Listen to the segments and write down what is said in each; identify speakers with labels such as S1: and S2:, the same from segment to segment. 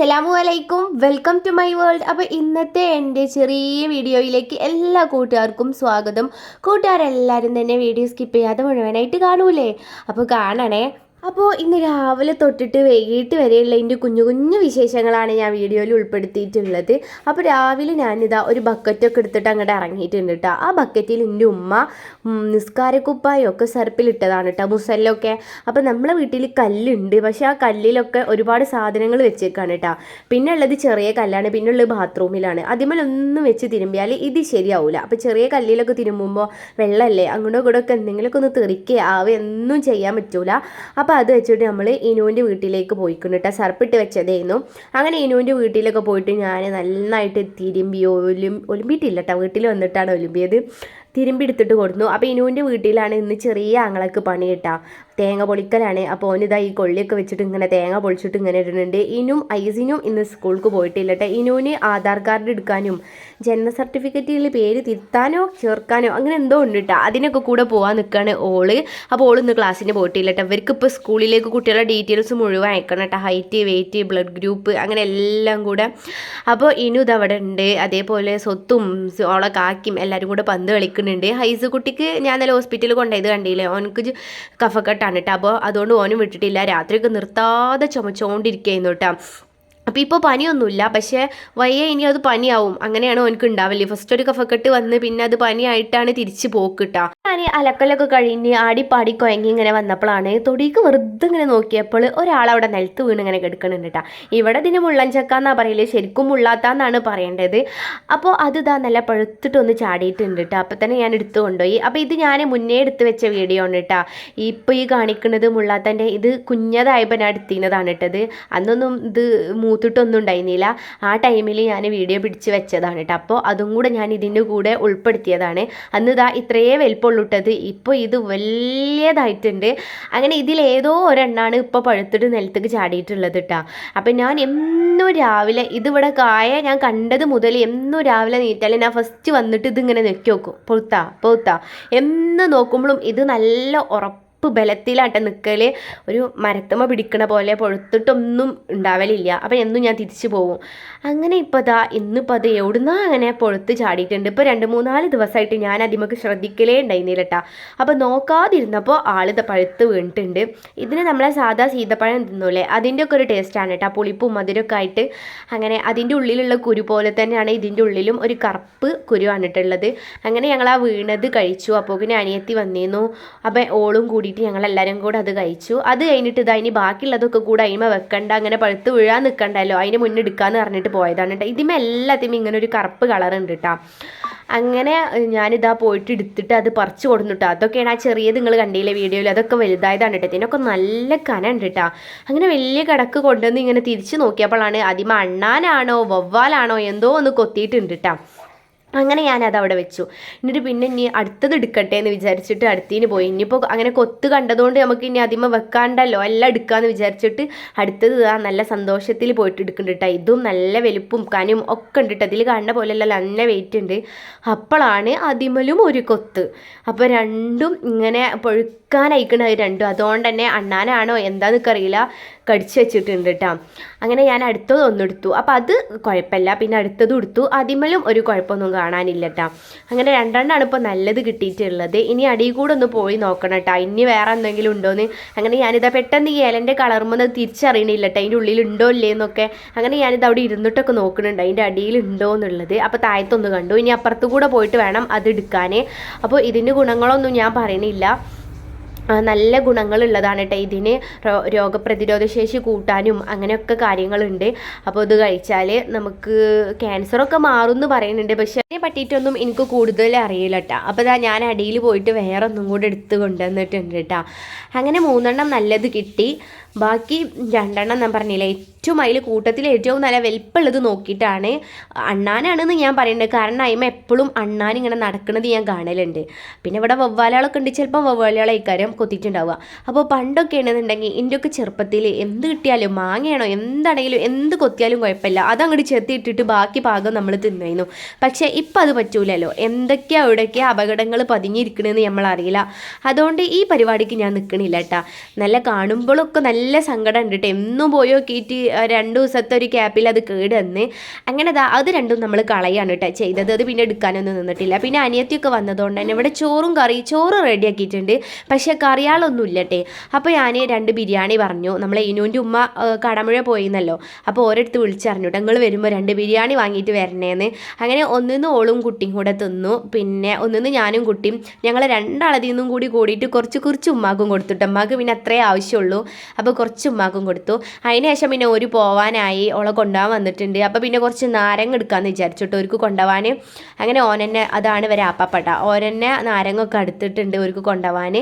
S1: അസ്സലാമു അലൈക്കും. Welcome to my world. അപ്പോൾ ഇന്നത്തെ എന്റെ ചെറിയ വീഡിയോയിലേക്ക് എല്ലാ കൂട്ടുകാർക്കും സ്വാഗതം. കൂട്ടുകാരെല്ലാവരും തന്നെ വീഡിയോ സ്കിപ്പ് ചെയ്യാതെ മുഴുവനായിട്ട് കാണൂലേ? അപ്പോൾ കാണണേ. അപ്പോൾ ഇന്ന് രാവിലെ തൊട്ടിട്ട് വൈകിട്ട് വരെയുള്ള എന്റെ കുഞ്ഞു കുഞ്ഞു വിശേഷങ്ങളാണ് ഞാൻ വീഡിയോയിൽ ഉൾപ്പെടുത്തിയിട്ടുള്ളത്. അപ്പോൾ രാവിലെ ഞാനിതാ ഒരു ബക്കറ്റൊക്കെ എടുത്തിട്ട് അങ്ങോട്ട് ഇറങ്ങിയിട്ടുണ്ട് കേട്ടോ ആ ബക്കറ്റിൽ എന്റെ ഉമ്മ നിസ്കാരക്കുപ്പായൊക്കെ സർപ്പിലിട്ടതാണ് കേട്ടോ മുസല്ലൊക്കെ. അപ്പോൾ നമ്മളെ വീട്ടിൽ കല്ലുണ്ട്. പക്ഷേ ആ കല്ലിലൊക്കെ ഒരുപാട് സാധനങ്ങൾ വെച്ചേക്കാണ് കേട്ടോ പിന്നെ ഉള്ളത് ചെറിയ കല്ലാണ് പിന്നെ ഉള്ളത് ബാത്റൂമിലാണ്. അതിമേലൊന്നും വെച്ച് തിരുമ്പിയാൽ ഇത് ശരിയാവില്ല അപ്പോൾ ചെറിയ കല്ലിലൊക്കെ തിരുമ്പുമ്പോൾ വെള്ളമല്ലേ അങ്ങോട്ടും ഇങ്ങോട്ടൊക്കെ എന്തെങ്കിലുമൊക്കെ ഒന്ന് തെറിക്കുക ആവുക ചെയ്യാൻ പറ്റൂല. അപ്പോൾ അത് വെച്ചിട്ട് നമ്മൾ ഇനുവിന്റെ വീട്ടിലേക്ക് പോയിക്കുന്നു കേട്ടോ സർപ്പിട്ട് വെച്ചതായിരുന്നു. അങ്ങനെ ഇനുവിന്റെ വീട്ടിലൊക്കെ പോയിട്ട് ഞാൻ നന്നായിട്ട് തിരുമ്പി ഒലും ഒലുമ്പിയിട്ടില്ല കേട്ടോ വീട്ടിൽ വന്നിട്ടാണ് ഒലുമ്പിയത്. തിരുമ്പി എടുത്തിട്ട് കൊടുത്തു അപ്പോൾ ഇനുവിന്റെ വീട്ടിലാണ് ഇന്ന് ചെറിയ ആങ്ങളക്ക് പണി കിട്ടാ തേങ്ങ പൊളിക്കലാണ്. അപ്പോൾ ഓനിതാ ഈ കൊള്ളിയൊക്കെ വെച്ചിട്ട് ഇങ്ങനെ തേങ്ങ പൊളിച്ചിട്ട് ഇങ്ങനെ ഇടുന്നുണ്ട്. ഇനും ഐസിനും ഇന്ന് സ്കൂൾക്ക് പോയിട്ടില്ല കേട്ടോ ഇനുവിന് ആധാർ കാർഡ് എടുക്കാനും ജനന സർട്ടിഫിക്കറ്റിൽ പേര് തിരുത്താനോ ചേർക്കാനോ അങ്ങനെ എന്തോ ഉണ്ട് കേട്ടോ അതിനൊക്കെ കൂടെ പോകാൻ നിൽക്കുകയാണ് ഓൾ. അപ്പോൾ ഓൾ ഇന്ന് ക്ലാസ്സിന് പോയിട്ടില്ല കേട്ടോ ഇവർക്ക് ഇപ്പോൾ സ്കൂളിലേക്ക് കുട്ടികളുടെ ഡീറ്റെയിൽസ് മുഴുവൻ അയക്കണം കേട്ടോ ഹൈറ്റ് വെയിറ്റ് ബ്ലഡ് ഗ്രൂപ്പ് അങ്ങനെ എല്ലാം കൂടെ. അപ്പോൾ ഇനു ഇത് അവിടെ ഉണ്ട്. അതേപോലെ സ്വത്തും ഓളെ കാക്കും എല്ലാവരും കൂടെ പന്ത് കളിക്കുന്നുണ്ട്. ഹൈസ് കുട്ടിക്ക് ഞാൻ നല്ല ഹോസ്പിറ്റലിൽ കൊണ്ടുപോയത് കണ്ടില്ലേ? ഓനക്ക് കഫക്കെട്ടാണ്. കേട്ടോ അപ്പോൾ അതുകൊണ്ട് ഓനും വിട്ടിട്ടില്ല. രാത്രിയൊക്കെ നിർത്താതെ ചുമച്ചുകൊണ്ടിരിക്കുന്നു കേട്ടോ. അപ്പോൾ ഇപ്പോൾ പനിയൊന്നുമില്ല. പക്ഷേ വയ്യ ഇനി അത് പനിയാവും. അങ്ങനെയാണ് എനിക്ക് ഉണ്ടാവില്ലേ ഫസ്റ്റ് ഒരു കഫക്കെട്ട് വന്ന് പിന്നെ അത് പനിയായിട്ടാണ് തിരിച്ച് പോക്കിട്ടാ ഞാൻ അലക്കലൊക്കെ കഴിഞ്ഞ് ആടിപ്പാടി കുഴങ്ങി ഇങ്ങനെ വന്നപ്പോഴാണ് തൊടിക്ക് വെറുതെ ഇങ്ങനെ നോക്കിയപ്പോൾ ഒരാളവിടെ നിലത്ത് വീണ് ഇങ്ങനെ കിടക്കണുണ്ട് ഇവിടെ ഇതിന് മുള്ളൻചക്ക എന്നാ പറയില്ലേ ശരിക്കും മുള്ളാത്താന്നാണ് പറയേണ്ടത്. അപ്പോൾ അത് ഇതാ നല്ല പഴുത്തിട്ടൊന്ന് ചാടിയിട്ടുണ്ട് കേട്ടോ അപ്പോൾ തന്നെ ഞാൻ എടുത്തു കൊണ്ടുപോയി. അപ്പോൾ ഇത് ഞാൻ മുന്നേ എടുത്ത് വെച്ച വീഡിയോ ആണ് കേട്ടോ ഇപ്പോൾ ഈ കാണിക്കുന്നത് മുള്ളാത്തന്റെ ഇത് കുഞ്ഞതായപ്പോൾ ഞാൻ എടുത്തിരുന്നതാണ് കേട്ടത് അന്നൊന്നും ഇത് മൂത്തിട്ടൊന്നും ഉണ്ടായിരുന്നില്ല. ആ ടൈമിൽ ഞാൻ വീഡിയോ പിടിച്ച് വെച്ചതാണ് കേട്ടോ അപ്പോൾ അതും കൂടെ ഞാൻ ഇതിന്റെ കൂടെ ഉൾപ്പെടുത്തിയതാണ്. അന്ന് ഇതാ ഇത്രയേ വലിപ്പമുള്ളിട്ടത് ഇപ്പോൾ ഇത്. വലിയതായിട്ടുണ്ട്. അങ്ങനെ ഇതിലേതോ ഒരെണ്ണാണ് ഇപ്പോൾ പഴുത്തിട്ട് നിലത്തേക്ക് ചാടിയിട്ടുള്ളത് കേട്ടോ അപ്പം ഞാൻ എന്നും രാവിലെ ഇതിവിടെ കായ ഞാൻ കണ്ടത് മുതൽ എന്നും രാവിലെ നീറ്റാൽ ഞാൻ ഫസ്റ്റ് വന്നിട്ട് ഇതിങ്ങനെ നെക്കി നോക്കും. പൊത്താ പൊത്താ എന്ന് നോക്കുമ്പോഴും ഇത് നല്ല ഉറപ്പ്. ഉപ്പ് ബലത്തിലാട്ടെ നിൽക്കൽ ഒരു മരത്തമ്മ പിടിക്കണ പോലെ പൊഴുത്തിട്ടൊന്നും ഉണ്ടാവലില്ല. അപ്പം എന്നും ഞാൻ തിരിച്ചു പോവും. അങ്ങനെ ഇപ്പോൾ അതാ ഇന്നിപ്പോൾ അത് എവിടുന്നാ അങ്ങനെ പൊഴുത്ത് ചാടിയിട്ടുണ്ട്. ഇപ്പോൾ രണ്ട് മൂന്നാൽ ദിവസമായിട്ട് ഞാൻ അതിമക്ക് ശ്രദ്ധിക്കലേ ഉണ്ടായിരുന്നില്ല കേട്ടോ അപ്പോൾ നോക്കാതിരുന്നപ്പോൾ ആളിത് പഴുത്ത് വീണിട്ടുണ്ട്. ഇതിന് നമ്മളെ സാധാ സീതപ്പഴം തിന്നൂലേ? അതിന്റെ ഒക്കെ ഒരു ടേസ്റ്റാണ് കേട്ടോ പുളിപ്പും മധുരമൊക്കെ ആയിട്ട് അങ്ങനെ അതിന്റെ ഉള്ളിലുള്ള കുരു പോലെ തന്നെയാണ് ഇതിന്റെ ഉള്ളിലും ഒരു കറുപ്പ് കുരുവാണ് ഇട്ടുള്ളത് അങ്ങനെ ഞങ്ങൾ ആ വീണത് കഴിച്ചു. അപ്പോൾ പിന്നെ അനിയത്തി വന്നിരുന്നു അപ്പം ഓളും കൂടിയിട്ട് ഞങ്ങൾ എല്ലാവരും കൂടെ അത് കഴിച്ചു. അത് കഴിഞ്ഞിട്ട് ഇതാ ഇനി ബാക്കിയുള്ളതൊക്കെ കൂടെ അതിമ വെക്കണ്ട അങ്ങനെ പഴുത്ത് വീഴാൻ നിൽക്കണ്ടല്ലോ അതിന് മുന്നേ എടുക്കാന്ന് പറഞ്ഞിട്ട് പോയതാണ് കേട്ടോ ഇതിമ എല്ലാത്തിനും ഇങ്ങനെ ഒരു കറുപ്പ് കളർ ഉണ്ട് കേട്ടോ അങ്ങനെ ഞാനിതാ പോയിട്ട് എടുത്തിട്ട് അത് പറിച്ചു കൊടുന്നിട്ടോ അതൊക്കെയാണ് ആ ചെറിയത് നിങ്ങൾ കണ്ടില്ലേ വീഡിയോയിൽ? അതൊക്കെ വലുതായതാണ് കേട്ടോ ഇതിനൊക്കെ നല്ല കന ഉണ്ട് കേട്ടോ അങ്ങനെ വലിയ കിടക്ക് കൊണ്ടുവന്ന് ഇങ്ങനെ തിരിച്ച് നോക്കിയപ്പോഴാണ് അതിമ അണ്ണാനാണോ വവ്വാലാണോ എന്തോ ഒന്ന് കൊത്തിയിട്ടുണ്ട് കേട്ടോ അങ്ങനെ ഞാൻ അത് അവിടെ വെച്ചു. എന്നിട്ട് പിന്നെ ഇനി അടുത്തത് എടുക്കട്ടെ എന്ന് വിചാരിച്ചിട്ട് അടുത്തതിന് പോയി. ഇനിയിപ്പോൾ അങ്ങനെ കൊത്ത് കണ്ടതുകൊണ്ട് നമുക്ക് ഇനി അതിമ വെക്കാണ്ടല്ലോ. എല്ലാം എടുക്കാമെന്ന് വിചാരിച്ചിട്ട് അടുത്തത് ആ നല്ല സന്തോഷത്തിൽ പോയിട്ട് എടുക്കുന്നുണ്ട് ഇതും നല്ല വലുപ്പും കനും ഒക്കെ ഉണ്ട് ഇതിൽ കാണുന്ന പോലെയല്ല നല്ല വെയിറ്റ് ഉണ്ട്. അപ്പോഴാണ് അതിമലും ഒരു കൊത്ത്. അപ്പോൾ രണ്ടും ഇങ്ങനെ പൊഴുക്കാനയക്കണ രണ്ടും. അതുകൊണ്ട് തന്നെ അണ്ണാനാണോ എന്താണെന്നൊക്കെ അറിയില്ല. കടിച്ചു വെച്ചിട്ടുണ്ട് കേട്ടോ അങ്ങനെ ഞാൻ അടുത്തത് എടുത്തു അപ്പോൾ അത് കുഴപ്പമില്ല. പിന്നെ അടുത്തതും എടുത്തു അതിമലും ഒരു കുഴപ്പമൊന്നും കാണാനില്ല കേട്ടോ അങ്ങനെ രണ്ടെണ്ണമാണ് ഇപ്പോൾ നല്ലത് കിട്ടിയിട്ടുള്ളത്. ഇനി അടിയിൽ കൂടെ ഒന്ന് പോയി നോക്കണം കേട്ടോ ഇനി വേറെ എന്തെങ്കിലും ഉണ്ടോയെന്ന് അങ്ങനെ ഞാനിതാ പെട്ടെന്ന് ഈ ഇലന്റെ കളർമെന്ന് തിരിച്ചറിയണില്ല കേട്ടോ അതിന്റെ ഉള്ളിൽ ഉണ്ടോ ഇല്ലേ എന്നൊക്കെ അങ്ങനെ ഞാനിത് അവിടെ ഇരുന്നിട്ടൊക്കെ നോക്കുന്നുണ്ട് അതിന്റെ അടിയിൽ ഉണ്ടോ എന്നുള്ളത്. അപ്പോൾ താഴത്തൊന്ന് കണ്ടു. ഇനി അപ്പുറത്ത് കൂടെ പോയിട്ട് വേണം അത് എടുക്കാൻ അപ്പോൾ ഇതിന്റെ ഗുണങ്ങളൊന്നും ഞാൻ പറയണില്ല. നല്ല ഗുണങ്ങളുള്ളതാണ് കേട്ടോ ഇതിന് രോഗപ്രതിരോധ ശേഷി കൂട്ടാനും അങ്ങനെയൊക്കെ കാര്യങ്ങളുണ്ട്. അപ്പോൾ ഇത് കഴിച്ചാൽ നമുക്ക് ക്യാൻസറൊക്കെ മാറും എന്ന് പറയുന്നുണ്ട്. പക്ഷേ അതിനെ പറ്റിയിട്ടൊന്നും എനിക്ക് കൂടുതൽ അറിയില്ല കേട്ടോ അപ്പോൾ ഇതാ ഞാൻ അടിയിൽ പോയിട്ട് വേറെ ഒന്നും കൂടെ എടുത്ത് കൊണ്ടുവന്നിട്ടുണ്ട് കേട്ടോ അങ്ങനെ മൂന്നെണ്ണം നല്ലത് കിട്ടി. ബാക്കി രണ്ടെണ്ണം ഞാൻ പറഞ്ഞില്ല ഏറ്റവും അതിൽ കൂട്ടത്തിൽ ഏറ്റവും നല്ല വലിപ്പമുള്ളത് നോക്കിയിട്ടാണ് അണ്ണാനാണെന്ന് ഞാൻ പറയുന്നത്. കാരണം അയിമ എപ്പോഴും അണ്ണാൻ ഇങ്ങനെ നടക്കുന്നത് ഞാൻ കാണലുണ്ട്. പിന്നെ ഇവിടെ വവ്വാലുകളൊക്കെ ഉണ്ട്. ചിലപ്പോൾ വവ്വാലുകളെ ഇക്കാര്യം കൊത്തിയിട്ടുണ്ടാവുക. അപ്പോൾ പണ്ടൊക്കെ ആണെന്നുണ്ടെങ്കിൽ എന്റെയൊക്കെ ചെറുപ്പത്തിൽ എന്ത് കിട്ടിയാലും മാങ്ങയാണോ എന്താണെങ്കിലും എന്ത് കൊത്തിയാലും കുഴപ്പമില്ല. അതങ്ങോട്ട് ചെത്തിയിട്ടിട്ട് ബാക്കി ഭാഗം നമ്മൾ തിന്നായിരുന്നു. പക്ഷേ ഇപ്പം അത് പറ്റൂലല്ലോ. എന്തൊക്കെയാ അവിടെയൊക്കെ അപകടങ്ങൾ പതിഞ്ഞിരിക്കണമെന്ന് നമ്മളറിയില്ല. അതുകൊണ്ട് ഈ പരിപാടിക്ക് ഞാൻ നിൽക്കണില്ല കേട്ടാ നല്ല കാണുമ്പോഴൊക്കെ നല്ല സങ്കടം ഉണ്ട് കേട്ടോ എന്നും പോയി നോക്കിയിട്ട് രണ്ട് ദിവസത്തെ ഒരു ക്യാപ്പിൽ അത് കേട് വന്ന് അങ്ങനെ അത് രണ്ടും നമ്മൾ കളയാണ് കേട്ടോ ചെയ്തത്. അത് പിന്നെ എടുക്കാനൊന്നും നിന്നിട്ടില്ല. പിന്നെ അനിയത്തിയൊക്കെ വന്നതുകൊണ്ട് തന്നെ ഇവിടെ ചോറും കറി ചോറ് റെഡിയാക്കിയിട്ടുണ്ട് പക്ഷേ കറിയാളൊന്നും ഇല്ലട്ടെ അപ്പോൾ ഞാൻ രണ്ട് ബിരിയാണി പറഞ്ഞു. നമ്മളെ ഇനുവിന്റെ ഉമ്മ കടമുഴ പോയിന്നല്ലോ. അപ്പോൾ ഓരോരുത്ത് വിളിച്ചറിഞ്ഞു കേട്ടോ നിങ്ങൾ വരുമ്പോൾ രണ്ട് ബിരിയാണി വാങ്ങിയിട്ട് വരണേന്ന്. അങ്ങനെ ഒന്നിന്ന് ഓളും കുട്ടിയും കൂടെ തിന്നു. പിന്നെ ഒന്നിന്ന് ഞാനും കുട്ടിയും ഞങ്ങൾ രണ്ടാളതിൽ നിന്നും കൂടി കൂടിയിട്ട് കുറച്ച് കുറച്ച് ഉമ്മാക്കും കൊടുത്തിട്ട് ഉമ്മാക്ക് പിന്നെ അത്രേ ആവശ്യമുള്ളൂ. അപ്പോൾ കുറച്ച് ഉമ്മാക്കും കൊടുത്തു. അതിന് ശേഷം പിന്നെ ഒരു പോവാനായി ഓളെ കൊണ്ടുപോകാൻ വന്നിട്ടുണ്ട്. അപ്പോൾ പിന്നെ കുറച്ച് നാരങ്ങ എടുക്കാമെന്ന് വിചാരിച്ചിട്ട് ഒരുക്ക് കൊണ്ടുപോകാൻ. അങ്ങനെ ഓനെന്നെ അതാണ് ഇവരെ അപ്പപ്പെട്ട ഓരെന്നെ നാരങ്ങൊക്കെ എടുത്തിട്ടുണ്ട് ഒരുക്ക് കൊണ്ടുപോകാൻ.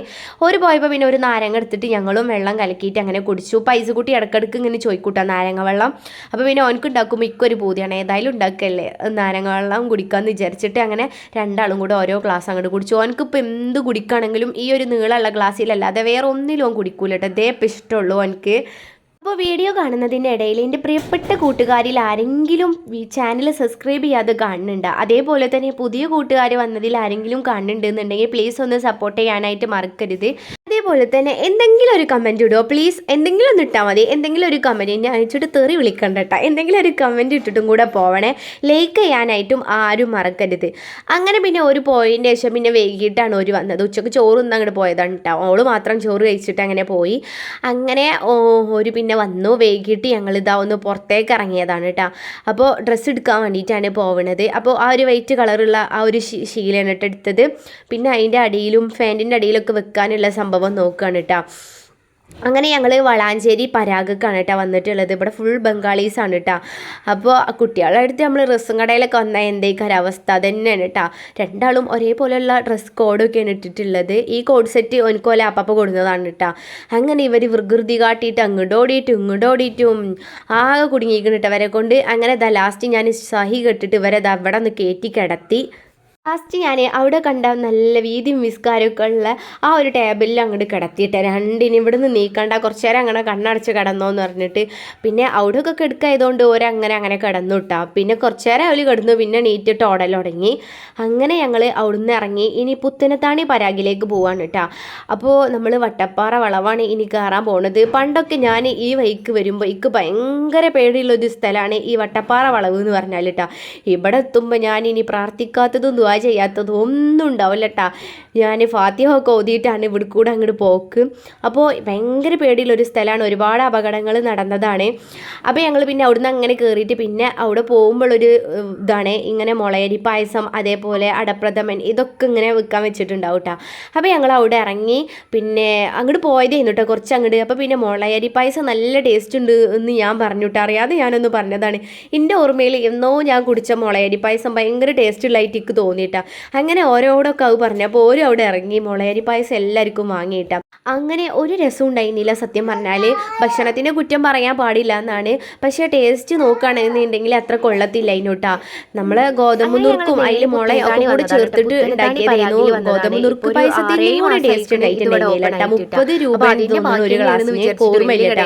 S1: ഒരു പോയപ്പോൾ പിന്നെ ഒരു നാരങ്ങ എടുത്തിട്ട് ഞങ്ങളും വെള്ളം കലക്കിയിട്ട് അങ്ങനെ കുടിച്ചു. പൈസ കൂട്ടി ഇടക്കിടക്ക് ഇങ്ങനെ ചോദിക്കൂട്ടാ നാരങ്ങ വെള്ളം. അപ്പോൾ പിന്നെ ഓനക്ക് ഉണ്ടാക്കും ഇക്കൊരു പൂതിയാണ്. ഏതായാലും ഉണ്ടാക്കല്ലേ? നാരങ്ങ വെള്ളം കുടിക്കാമെന്ന് വിചാരിച്ചിട്ട് അങ്ങനെ രണ്ടാളും കൂടെ ഓരോ ഗ്ലാസ് അങ്ങോട്ട് കുടിച്ചു. ഓനക്ക് ഇപ്പോൾ എന്ത് കുടിക്കുകയാണെങ്കിലും ഈ ഒരു നീളമുള്ള ഗ്ലാസ്സിലല്ലാതെ വേറെ ഒന്നിലും ഓൻ കുടിക്കൂല കേട്ടോ ഇതേ ഇപ്പം ഇഷ്ടമുള്ളൂ ഓനക്ക് അപ്പോൾ വീഡിയോ കാണുന്നതിന്റെ ഇടയിൽ എന്റെ പ്രിയപ്പെട്ട കൂട്ടുകാരിൽ ആരെങ്കിലും ഈ ചാനൽ സബ്സ്ക്രൈബ് ചെയ്യാതെ കാണുന്നുണ്ട്? അതേപോലെ തന്നെ പുതിയ കൂട്ടുകാർ വന്നതിൽ ആരെങ്കിലും കാണുന്നുണ്ടെന്നുണ്ടെങ്കിൽ പ്ലീസ് ഒന്ന് സപ്പോർട്ട് ചെയ്യാനായിട്ട് മറക്കരുത്. അതേപോലെ തന്നെ എന്തെങ്കിലും ഒരു കമന്റ് ഇടുമോ പ്ലീസ് എന്തെങ്കിലും ഒന്ന് ഇട്ടാൽ മതി. എന്തെങ്കിലും ഒരു കമന്റ് എന്നെ അയച്ചിട്ട് തെറി വിളിക്കണ്ട കേട്ടോ എന്തെങ്കിലും ഒരു കമന്റ് ഇട്ടിട്ടും കൂടെ പോവണേ. ലൈക്ക് ചെയ്യാനായിട്ടും ആരും മറക്കരുത്. അങ്ങനെ പിന്നെ ഒരു പോയിന്റെ ശേഷം പിന്നെ വൈകിട്ടാണ് ഒരു വന്നത്. ഉച്ചയ്ക്ക് ചോറ് അങ്ങോട്ട് പോയതാണ് കേട്ടോ ഓൾ മാത്രം ചോറ് കഴിച്ചിട്ട് അങ്ങനെ പോയി. അങ്ങനെ ഒരു പിന്നെ വന്നു. വൈകിട്ട് ഞങ്ങൾ ഇതാ ഒന്ന് പുറത്തേക്ക് ഇറങ്ങിയതാണ് കേട്ടോ അപ്പോൾ ഡ്രസ്സ് എടുക്കാൻ വേണ്ടിയിട്ടാണ് പോവണത്. അപ്പോൾ ആ ഒരു വൈറ്റ് കളറുള്ള ആ ഒരു ശീലയാണ് കേട്ടോ എടുത്തത്. പിന്നെ അതിന്റെ അടിയിലും ഫാന്റിന്റെ അടിയിലൊക്കെ വെക്കാനുള്ള സംഭവം നോക്കുകയാണ് കേട്ടോ അങ്ങനെ ഞങ്ങൾ വളാഞ്ചേരി പരാഗക്കാണ് കേട്ടോ വന്നിട്ടുള്ളത്. ഇവിടെ ഫുൾ ബംഗാളീസാണ് കേട്ടോ അപ്പോൾ കുട്ടികളുടെ അടുത്ത് നമ്മൾ ഡ്രസ്സും കടയിലൊക്കെ വന്നാൽ എന്തേക്കാര അവസ്ഥ തന്നെയാണ് കേട്ടോ രണ്ടാളും ഒരേപോലെയുള്ള ഡ്രസ് കോഡൊക്കെയാണ് ഇട്ടിട്ടുള്ളത്. ഈ കോഡ് സെറ്റ് ഒനിക്കോലെ അപ്പപ്പ കൊടുക്കുന്നതാണ് കേട്ടോ അങ്ങനെ ഇവർ വികൃതി കാട്ടിയിട്ട് അങ്ങോട്ടോടിയിട്ടും ഇങ്ങോട്ടോടിയിട്ടും ആകെ കുടുങ്ങിയിരിക്കണം കേട്ടോ അവരെ കൊണ്ട്. അങ്ങനെ ദാ ലാസ്റ്റ് ഞാൻ സഹി കെട്ടിട്ട് ഇവരെ ദാ ഇവിടെ നിന്ന് കയറ്റി കിടത്തി. ലാസ്റ്റ് ഞാൻ അവിടെ കണ്ട നല്ല വീതിയും വിസ്കാരമൊക്കെ ഉള്ള ആ ഒരു ടേബിളിൽ അങ്ങോട്ട് കിടത്തിയിട്ട് രണ്ടിന് ഇവിടുന്ന് നീക്കണ്ട കുറച്ച് നേരം അങ്ങനെ കണ്ണടച്ച് കിടന്നോ എന്ന് പറഞ്ഞിട്ട് പിന്നെ അവിടെയൊക്കെ കിടക്കായതുകൊണ്ട് ഓരങ്ങനെ അങ്ങനെ കിടന്നു കിട്ടാ പിന്നെ കുറച്ച് നേരം അവർ കിടന്നു പിന്നെ നീറ്റിട്ട് ഓടൽ തുടങ്ങി. അങ്ങനെ ഞങ്ങൾ അവിടുന്ന് ഇറങ്ങി. ഇനി പുത്തനത്താണി പരാഗിലേക്ക് പോവാണ് കേട്ടോ അപ്പോൾ നമ്മൾ വട്ടപ്പാറ വളവാണ് ഇനി കയറാൻ പോണത്. പണ്ടൊക്കെ ഞാൻ ഈ വൈക്ക് വരുമ്പോൾ എനിക്ക് ഭയങ്കര പേടിയുള്ള ഒരു സ്ഥലമാണ് ഈ വട്ടപ്പാറ വളവ് എന്ന് പറഞ്ഞാൽ കേട്ടോ ഇവിടെ എത്തുമ്പോൾ ഞാൻ ഇനി പ്രാർത്ഥിക്കാത്തതും ചെയ്യാത്തതും ഒന്നും ഉണ്ടാവില്ല കേട്ടാ ഞാൻ ഫാത്തിഹൊക്കെ ഓതിയിട്ടാണ് ഇവിടെ കൂടെ അങ്ങോട്ട് പോക്ക്. അപ്പോൾ ഭയങ്കര പേടിയുള്ളൊരു സ്ഥലമാണ്. ഒരുപാട് അപകടങ്ങൾ നടന്നതാണ്. അപ്പോൾ ഞങ്ങൾ പിന്നെ അവിടുന്ന് അങ്ങനെ കയറിയിട്ട് പിന്നെ അവിടെ പോകുമ്പോഴൊരു ഇതാണ് ഇങ്ങനെ മുളയരി പായസം അതേപോലെ അടപ്രഥമൻ ഇതൊക്കെ ഇങ്ങനെ വെക്കാൻ വെച്ചിട്ടുണ്ടാവും കേട്ടോ അപ്പോൾ ഞങ്ങൾ അവിടെ ഇറങ്ങി പിന്നെ അങ്ങോട്ട് പോയതായിരുന്നു കേട്ടോ കുറച്ച് അങ്ങോട്ട് അപ്പോൾ പിന്നെ മുളയരി പായസം നല്ല ടേസ്റ്റ് ഉണ്ട് എന്ന് ഞാൻ പറഞ്ഞു കേട്ടോ അറിയാതെ ഞാനൊന്ന് പറഞ്ഞതാണ്. എന്റെ ഓർമ്മയിൽ എന്നോ ഞാൻ കുടിച്ച മുളയരി പായസം ഭയങ്കര ടേസ്റ്റ് എനിക്ക് എനിക്ക് തോന്നിയിട്ടാ. അങ്ങനെ ഓരോടൊക്കെ അത് പറഞ്ഞപ്പോൾ ഓരോ അവിടെ ഇറങ്ങി. മുളയരി പായസം എല്ലാവർക്കും വാങ്ങിയിട്ടാ. അങ്ങനെ ഒരു രസം ഉണ്ടായിരുന്നില്ല സത്യം പറഞ്ഞാൽ ഭക്ഷണത്തിന്റെ കുറ്റം പറയാൻ പാടില്ല എന്നാണ്. പക്ഷേ ടേസ്റ്റ് നോക്കുകയാണെന്നുണ്ടെങ്കിൽ അത്ര കൊള്ളത്തില്ല അതിനോട്ടാ. നമ്മൾ ഗോതമ്പ് നുറുക്കും. അതിൽ മുള ഒക്കെ കൂടി ചേർത്തിട്ട് ഉണ്ടാക്കിയതായിരുന്നു ഗോതമ്പ് നുറുക്ക് പായസത്തിന്റെയും കൂടെ ടേസ്റ്റ് ഉണ്ടായിട്ടുണ്ടായിരുന്നില്ല മുപ്പത് രൂപ ഒരു ഗ്ലാസ്സിന് ഓർമ്മയില്ല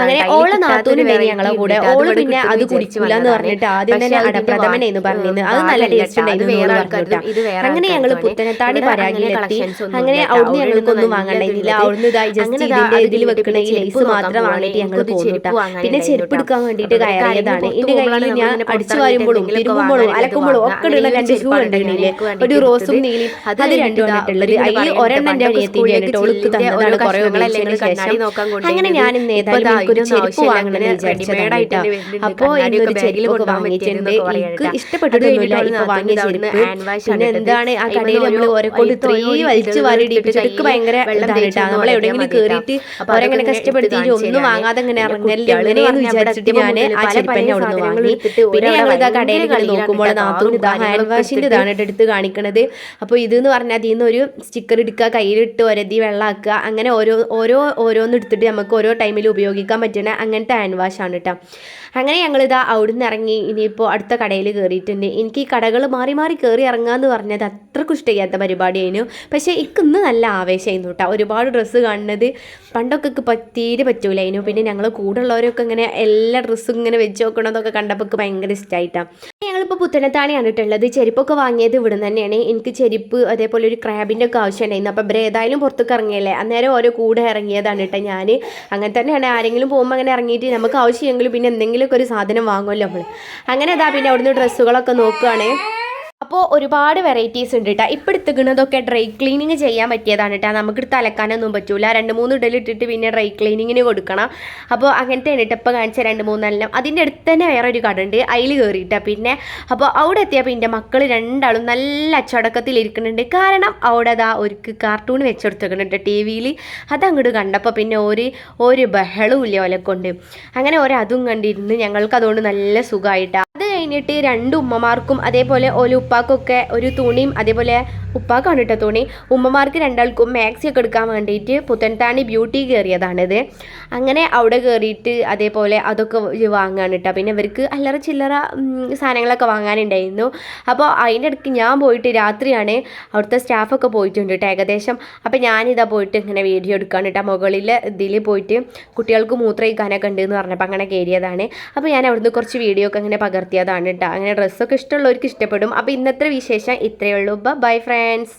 S1: അങ്ങനെ ഓളെ നാത്തൂനുണ്ടായിരുന്നു ഞങ്ങളെ കൂടെ ഓൾ പിന്നെ അത് കുടിച്ചില്ല എന്ന് പറഞ്ഞിട്ട് ആദ്യം തന്നെ അടപ്രഥമൻ എന്ന് പറഞ്ഞിരുന്നു. അത് നല്ല ടേസ്റ്റ് ഉണ്ടായിരുന്നു പറഞ്ഞു കേട്ടോ. അങ്ങനെ ഞങ്ങൾ പുത്തനത്താടി പരാഗിലെത്തി അങ്ങനെ അവിടുന്ന് ഞങ്ങൾക്കൊന്നും വാങ്ങണ്ടായിരുന്നില്ല അവിടുന്ന് ഇതായി ജസ്റ്റ് ഇതിന്റെ ഇതിൽ വെക്കണ ഈ ലേസ് മാത്രം വാങ്ങിയിട്ട് ഞങ്ങൾ പോകുന്നുട്ടാ പിന്നെ ചെരുപ്പ് എടുക്കാൻ വേണ്ടിയിട്ട് കയറിയതാണ്. എന്റെ കയ്യിൽ ഞാൻ അടിച്ചു വാരുമ്പോഴും തിരുമ്പുമ്പോഴും അലക്കുമ്പോഴും ഒക്കെ ഉള്ള രണ്ട് ഷൂ ഉണ്ടെങ്കിലേ ഒരു റോസും നീലി അത് രണ്ടും ഇട്ടുള്ളത് അതിൽ ഒരെണ്ണം എന്റെ അനിയത്തിന്റെ ഒളുക്ക് തന്നതാണ് കുറെ വർഷങ്ങൾക്ക് ശേഷം. അങ്ങനെ ഞാൻ ഇന്ന് ഏതായാലും എനിക്കൊരു ചെരുപ്പ് വാങ്ങണമെന്ന് വിചാരിച്ചതായിട്ടാ അപ്പോൾ ഇന്നൊരു ചെരുപ്പൊക്കെ വാങ്ങിയിട്ടുണ്ട് എനിക്ക് ഇഷ്ടപ്പെട്ടിട്ടൊന്നുമില്ല ഇപ്പൊ വാങ്ങിയ ചെരുപ്പ് പിന്നെ എന്താണ് ആ കടയിൽ നമ്മൾ ഓരെ കൊണ്ട് ഇത്രയും വലിച്ചു വാരിടിയിട്ട് എനിക്ക് ഭയങ്കര ഇതാണ് നമ്മൾ എവിടെയെങ്കിലും കയറിയിട്ട് അവരെങ്ങനെ കഷ്ടപ്പെടുത്തിയിട്ട് ഒന്നും വാങ്ങാതെ ഇങ്ങനെ ഇറങ്ങല്ലേ അങ്ങനെയെന്ന് വിചാരിച്ചിട്ട് ഞാൻ ആ ചെരുപ്പന്നെ അവിടുന്ന് വാങ്ങി പിന്നെ ഞങ്ങൾ ഇതാ കടയിൽ കളി നോക്കുമ്പോൾ നാത്തൂന് ഇതാ ഹാൻഡ് വാഷിന്റെ ഇതാണ് എടുത്ത് കാണിക്കണത്. അപ്പോൾ ഇതെന്ന് പറഞ്ഞാൽ അതിൽ നിന്ന് ഒരു സ്റ്റിക്കർ എടുക്കുക കയ്യിലിട്ട് ഒരതി വെള്ളമാക്കുക അങ്ങനെ ഓരോ ഓരോ ഓരോന്ന് എടുത്തിട്ട് നമുക്ക് ഓരോ ടൈമിൽ ഉപയോഗിക്കാൻ പറ്റുന്ന അങ്ങനത്തെ ഹാൻഡ് വാഷ് ആണ് കേട്ടോ. അങ്ങനെ ഞങ്ങളിതാ അവിടുന്ന് ഇറങ്ങി ഇനിയിപ്പോൾ അടുത്ത കടയിൽ കയറിയിട്ടുണ്ട് എനിക്ക് ഈ കടകൾ മാറി മാറി കയറി ഇറങ്ങാന്ന് പറഞ്ഞത് അത്രക്കും ഇഷ്ടമില്ലാത്ത പരിപാടിയായിരുന്നു. പക്ഷേ ഇക്ക് ഇന്ന് നല്ല ആവേശമായിരുന്നു കേട്ടോ ഒരുപാട് ഡ്രസ്സ് കാണുന്നത് പണ്ടൊക്കെ പറ്റൂല പറ്റൂലായിരുന്നു. പിന്നെ ഞങ്ങൾ കൂടെ ഉള്ളവരൊക്കെ ഇങ്ങനെ എല്ലാ ഡ്രസ്സും ഇങ്ങനെ വെച്ച് നോക്കണതൊക്കെ കണ്ടപ്പോൾ ഭയങ്കര ഇഷ്ടമായിട്ടാണ് ഞങ്ങളിപ്പോൾ പുത്തനത്താണിയാണ് ഇട്ടുള്ളത് ചെരുപ്പൊക്കെ വാങ്ങിയത് ഇവിടെ തന്നെയാണ്. എനിക്ക് ചെരുപ്പ് അതേപോലെ ഒരു ക്രാബിന്റെ ഒക്കെ ആവശ്യമുണ്ടായിരുന്നു. അപ്പോൾ ഇവർ ഏതായാലും പുറത്തേക്ക് ഇറങ്ങിയല്ലേ? അന്നേരം ഓരോ കൂടെ ഇറങ്ങിയതാണ് കേട്ടോ ഞാൻ അങ്ങനെ തന്നെയാണ്. ആരെങ്കിലും പോകുമ്പോൾ അങ്ങനെ ഇറങ്ങിയിട്ട് നമുക്ക് ആവശ്യമെങ്കിലും പിന്നെ എന്തെങ്കിലുമൊക്കെ ഒരു സാധനം വാങ്ങുമല്ലോ നമ്മൾ അങ്ങനെ അതാ പിന്നെ അവിടുന്ന് ഡ്രസ്സുകളൊക്കെ നോക്കുകയാണേ അപ്പോൾ ഒരുപാട് വെറൈറ്റീസ് ഉണ്ട് കേട്ടോ ഇപ്പോൾ എടുത്തുക്കുന്നതൊക്കെ ഡ്രൈ ക്ലീനിങ് ചെയ്യാൻ പറ്റിയതാണ് കേട്ടോ നമുക്ക് അലക്കാനൊന്നും പറ്റൂല. രണ്ട് മൂന്ന് ഇടലിട്ടിട്ട് പിന്നെ ഡ്രൈ ക്ലീനിങ്ങിന് കൊടുക്കണം. അപ്പോൾ അങ്ങനത്തെ ആണ് ഇപ്പോൾ കാണിച്ച രണ്ട് മൂന്നെല്ലാം അതിന്റെ അടുത്ത് തന്നെ വേറെ ഒരു കട ഉണ്ട്. അതിൽ കയറിയിട്ടാ പിന്നെ. അപ്പോൾ അവിടെ എത്തിയപ്പോൾ എന്റെ മക്കൾ രണ്ടാളും നല്ല അച്ചടക്കത്തിൽ ഇരിക്കുന്നുണ്ട്. കാരണം അവിടെ അതാ ഒരുക്ക് കാർട്ടൂൺ വെച്ചെടുത്തേക്കുന്നുണ്ട് ടി വിയിൽ അതങ്ങോട്ട് കണ്ടപ്പോൾ പിന്നെ ഒരു ഒരു ബഹളവും ഇല്ല ഓലെ അങ്ങനെ ഒരതും കണ്ടിരുന്ന് ഞങ്ങൾക്ക് അതുകൊണ്ട് നല്ല സുഖമായിട്ടാണ് കഴിഞ്ഞിട്ട് രണ്ട് ഉമ്മമാർക്കും അതേപോലെ ഒരു ഉപ്പാക്കൊക്കെ ഒരു തുണിയും അതേപോലെ ഉപ്പാക്കാണ് കേട്ടോ തുണി? ഉമ്മമാർക്ക് രണ്ടാൾക്കും മാക്സി ഒക്കെ എടുക്കാൻ വേണ്ടിയിട്ട് പുത്തൻതാണി ബ്യൂട്ടി കയറിയതാണിത് അങ്ങനെ അവിടെ കയറിയിട്ട് അതേപോലെ അതൊക്കെ വാങ്ങാൻ കേട്ടോ പിന്നെ ഇവർക്ക് അല്ലറ ചില്ലറ സാധനങ്ങളൊക്കെ വാങ്ങാനുണ്ടായിരുന്നു. അപ്പോൾ അതിന്റെ ഇടയ്ക്ക് ഞാൻ പോയിട്ട് രാത്രിയാണ് അവിടുത്തെ സ്റ്റാഫൊക്കെ പോയിട്ടുണ്ട് കേട്ടോ ഏകദേശം. അപ്പോൾ ഞാനിതാ പോയിട്ട് ഇങ്ങനെ വീഡിയോ എടുക്കാൻ കേട്ടോ മുകളിൽ ഇതിൽ പോയിട്ട് കുട്ടികൾക്ക് മൂത്രയിക്കാനൊക്കെ ഉണ്ട് എന്ന് പറഞ്ഞപ്പോൾ അങ്ങനെ കയറിയതാണ് അപ്പോൾ ഞാൻ അവിടുന്ന് കുറച്ച് വീഡിയോ ഒക്കെ അങ്ങനെ പകർത്തിയതാണ് കേട്ടോ അങ്ങനെ ഡ്രസ്സൊക്കെ ഇഷ്ടമുള്ളവർക്ക് ഇഷ്ടപ്പെടും. അപ്പോൾ ഇന്നത്തെ വിശേഷം ഇത്രയേ ഉള്ളൂ. Bye friends